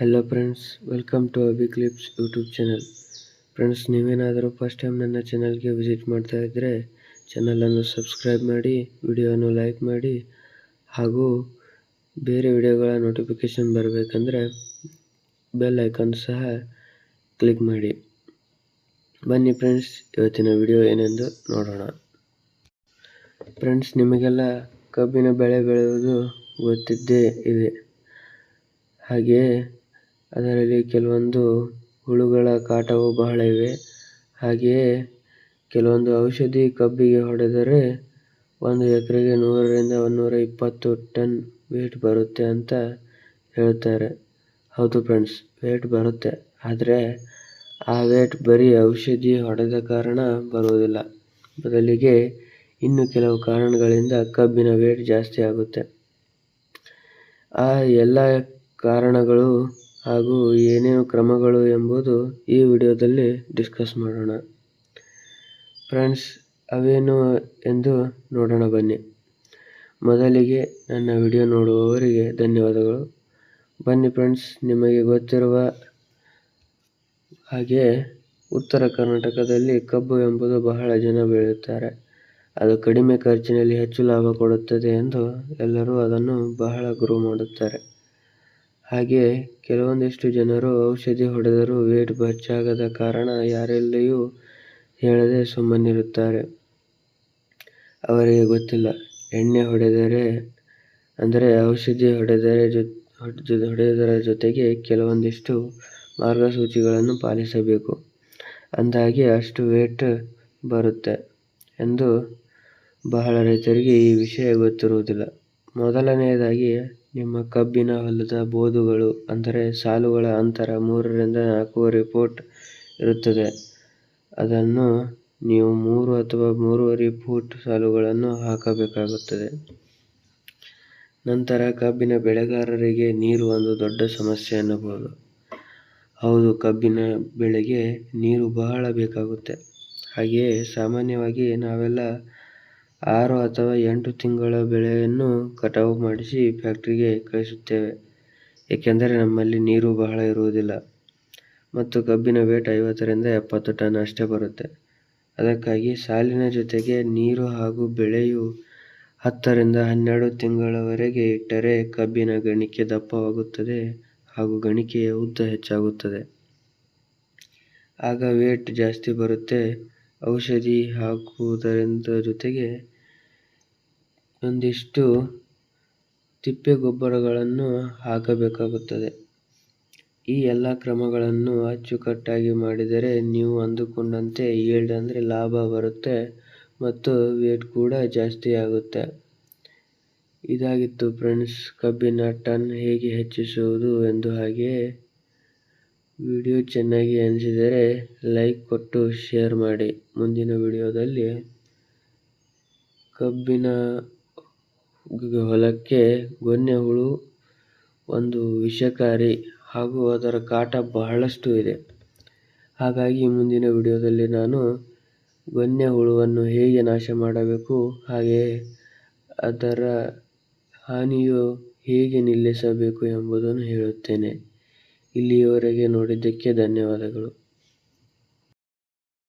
Hello friends welcome to Abi clips YouTube channel friends ನೀವೇನಾದರೂ first time ನನ್ನ ಚಾನಲ್ಗೆ visit ಮಾಡ್ತಾ ಇದ್ದರೆ ಚಾನಲನ್ನು ಸಬ್ಸ್ಕ್ರೈಬ್ ಮಾಡಿ ವಿಡಿಯೋವನ್ನು ಲೈಕ್ ಮಾಡಿ, ಹಾಗೂ ಬೇರೆ ವಿಡಿಯೋಗಳ ನೋಟಿಫಿಕೇಷನ್ ಬರಬೇಕಂದ್ರೆ ಬೆಲ್ ಐಕಾನ್ ಸಹ ಕ್ಲಿಕ್ ಮಾಡಿ. ಬನ್ನಿ ಫ್ರೆಂಡ್ಸ್ ಇವತ್ತಿನ ವಿಡಿಯೋ ಏನೆಂದು ನೋಡೋಣ. ಫ್ರೆಂಡ್ಸ್ ನಿಮಗೆಲ್ಲ ಕಬ್ಬಿನ ಬೆಳೆ ಬೆಳೆಯುವುದು ಗೊತ್ತಿದ್ದೇ ಇದೆ. ಹಾಗೆಯೇ ಅದರಲ್ಲಿ ಕೆಲವೊಂದು ಹುಳುಗಳ ಕಾಟವು ಬಹಳ ಇವೆ. ಹಾಗೆಯೇ ಕೆಲವೊಂದು ಔಷಧಿ ಕಬ್ಬಿಗೆ ಹೊಡೆದರೆ ಒಂದು ಎಕರೆಗೆ ನೂರರಿಂದ ನೂರ ಇಪ್ಪತ್ತು ಟನ್ ವೇಟ್ ಬರುತ್ತೆ ಅಂತ ಹೇಳ್ತಾರೆ. ಹೌದು ಫ್ರೆಂಡ್ಸ್, ವೇಟ್ ಬರುತ್ತೆ. ಆದರೆ ಆ ವೇಟ್ ಬರೀ ಔಷಧಿ ಹೊಡೆದ ಕಾರಣ ಬರುವುದಿಲ್ಲ. ಬದಲಿಗೆ ಇನ್ನು ಕೆಲವು ಕಾರಣಗಳಿಂದ ಕಬ್ಬಿನ ವೇಟ್ ಜಾಸ್ತಿ ಆಗುತ್ತೆ. ಆ ಎಲ್ಲ ಕಾರಣಗಳು ಹಾಗೂ ಏನೇನು ಕ್ರಮಗಳು ಎಂಬುದು ಈ ವಿಡಿಯೋದಲ್ಲಿ ಡಿಸ್ಕಸ್ ಮಾಡೋಣ. ಫ್ರೆಂಡ್ಸ್, ಅವೇನು ಎಂದು ನೋಡೋಣ ಬನ್ನಿ. ಮೊದಲಿಗೆ ನನ್ನ ವಿಡಿಯೋ ನೋಡುವವರಿಗೆ ಧನ್ಯವಾದಗಳು. ಬನ್ನಿ ಫ್ರೆಂಡ್ಸ್, ನಿಮಗೆ ಗೊತ್ತಿರುವ ಹಾಗೆ ಉತ್ತರ ಕರ್ನಾಟಕದಲ್ಲಿ ಕಬ್ಬು ಎಂಬುದು ಬಹಳ ಜನ ಬೆಳೆಯುತ್ತಾರೆ. ಅದು ಕಡಿಮೆ ಖರ್ಚಿನಲ್ಲಿ ಹೆಚ್ಚು ಲಾಭ ಕೊಡುತ್ತದೆ ಎಂದು ಎಲ್ಲರೂ ಅದನ್ನು ಬಹಳ ಗುರು ಮಾಡುತ್ತಾರೆ. ಹಾಗೆ ಕೆಲವೊಂದಿಷ್ಟು ಜನರು ಔಷಧಿ ಹೊಡೆದರೂ ವೇಟ್ ಹೆಚ್ಚಾಗದ ಕಾರಣ ಯಾರಲ್ಲಿಯೂ ಹೇಳದೆ ಸುಮ್ಮನಿರುತ್ತಾರೆ. ಅವರಿಗೆ ಗೊತ್ತಿಲ್ಲ. ಎಣ್ಣೆ ಹೊಡೆದರೆ, ಅಂದರೆ ಔಷಧಿ ಹೊಡೆದರೆ ಹೊಡೆಯುವುದರ ಜೊತೆಗೆ ಕೆಲವೊಂದಿಷ್ಟು ಮಾರ್ಗಸೂಚಿಗಳನ್ನು ಪಾಲಿಸಬೇಕು. ಅಂದಾಗೆ ಅಷ್ಟು ವೇಟ್ ಬರುತ್ತೆ ಎಂದು ಬಹಳ ರೈತರಿಗೆ ಈ ವಿಷಯ ಗೊತ್ತಿರುವುದಿಲ್ಲ. ಮೊದಲನೆಯದಾಗಿ ನಿಮ್ಮ ಕಬ್ಬಿನ ಹೊಲದ ಬೋದುಗಳು, ಅಂದರೆ ಸಾಲುಗಳ ಅಂತರ ಮೂರರಿಂದ ನಾಲ್ಕೂವರೆ ಫೂಟ್ ಇರುತ್ತದೆ. ಅದನ್ನು ನೀವು ಮೂರು ಅಥವಾ ಮೂರುವರೆ ಫೂಟ್ ಸಾಲುಗಳನ್ನು ಹಾಕಬೇಕಾಗುತ್ತದೆ. ನಂತರ ಕಬ್ಬಿನ ಬೆಳೆಗಾರರಿಗೆ ನೀರು ಒಂದು ದೊಡ್ಡ ಸಮಸ್ಯೆ ಎನ್ನಬಹುದು. ಹೌದು, ಕಬ್ಬಿನ ಬೆಳೆಗೆ ನೀರು ಬಹಳ ಬೇಕಾಗುತ್ತೆ. ಹಾಗೆಯೇ ಸಾಮಾನ್ಯವಾಗಿ ನಾವೆಲ್ಲ ಆರು ಅಥವಾ ಎಂಟು ತಿಂಗಳ ಬೆಳೆಯನ್ನು ಕಟಾವು ಮಾಡಿಸಿ ಫ್ಯಾಕ್ಟ್ರಿಗೆ ಕಳಿಸುತ್ತೇವೆ. ಏಕೆಂದರೆ ನಮ್ಮಲ್ಲಿ ನೀರು ಬಹಳ ಇರುವುದಿಲ್ಲ ಮತ್ತು ಕಬ್ಬಿನ ವೇಟ್ ಐವತ್ತರಿಂದ ಎಪ್ಪತ್ತು ಟನ್ ಅಷ್ಟೇ ಬರುತ್ತೆ. ಅದಕ್ಕಾಗಿ ಸಾಲಿನ ಜೊತೆಗೆ ನೀರು ಹಾಗೂ ಬೆಳೆಯು ಹತ್ತರಿಂದ ಹನ್ನೆರಡು ತಿಂಗಳವರೆಗೆ ಇಟ್ಟರೆ ಕಬ್ಬಿನ ಗಣಿಕೆ ದಪ್ಪವಾಗುತ್ತದೆ ಹಾಗೂ ಗಣಿಕೆಯ ಉದ್ದ ಹೆಚ್ಚಾಗುತ್ತದೆ. ಆಗ ವೇಟ್ ಜಾಸ್ತಿ ಬರುತ್ತೆ. ಔಷಧಿ ಹಾಕುವುದರಿಂದ ಜೊತೆಗೆ ಒಂದಿಷ್ಟು ತಿಪ್ಪೆ ಗೊಬ್ಬರಗಳನ್ನು ಹಾಕಬೇಕಾಗುತ್ತದೆ. ಈ ಎಲ್ಲ ಕ್ರಮಗಳನ್ನು ಅಚ್ಚುಕಟ್ಟಾಗಿ ಮಾಡಿದರೆ ನೀವು ಅಂದುಕೊಂಡಂತೆ ಈಲ್ಡ್ ಅಂದರೆ ಲಾಭ ಬರುತ್ತೆ ಮತ್ತು ವೇಟ್ ಕೂಡ ಜಾಸ್ತಿ ಆಗುತ್ತೆ. ಇದಾಗಿತ್ತು ಫ್ರೆಂಡ್ಸ್ ಕಬ್ಬಿನ ಟನ್ ಹೇಗೆ ಹೆಚ್ಚಿಸುವುದು ಎಂದು ಹಾಗೆಯೇ ವಿಡಿಯೋ ಚೆನ್ನಾಗಿ ಅನಿಸಿದರೆ ಲೈಕ್ ಕೊಟ್ಟು ಶೇರ್ ಮಾಡಿ. ಮುಂದಿನ ವಿಡಿಯೋದಲ್ಲಿ ಕಬ್ಬಿನ ಹೊಲಕ್ಕೆ ಗೊನ್ನೆ ಹುಳು ಒಂದು ವಿಷಕಾರಿ ಹಾಗೂ ಅದರ ಕಾಟ ಬಹಳಷ್ಟು ಇದೆ. ಹಾಗಾಗಿ ಮುಂದಿನ ವಿಡಿಯೋದಲ್ಲಿ ನಾನು ಗೊನ್ನೆ ಹುಳುವನ್ನು ಹೇಗೆ ನಾಶ ಮಾಡಬೇಕು ಹಾಗೆಯೇ ಅದರ ಹಾನಿಯು ಹೇಗೆ ನಿಲ್ಲಿಸಬೇಕು ಎಂಬುದನ್ನು ಹೇಳುತ್ತೇನೆ. ಇಲ್ಲಿಯವರೆಗೆ ನೋಡಿದ್ದಕ್ಕೆ ಧನ್ಯವಾದಗಳು.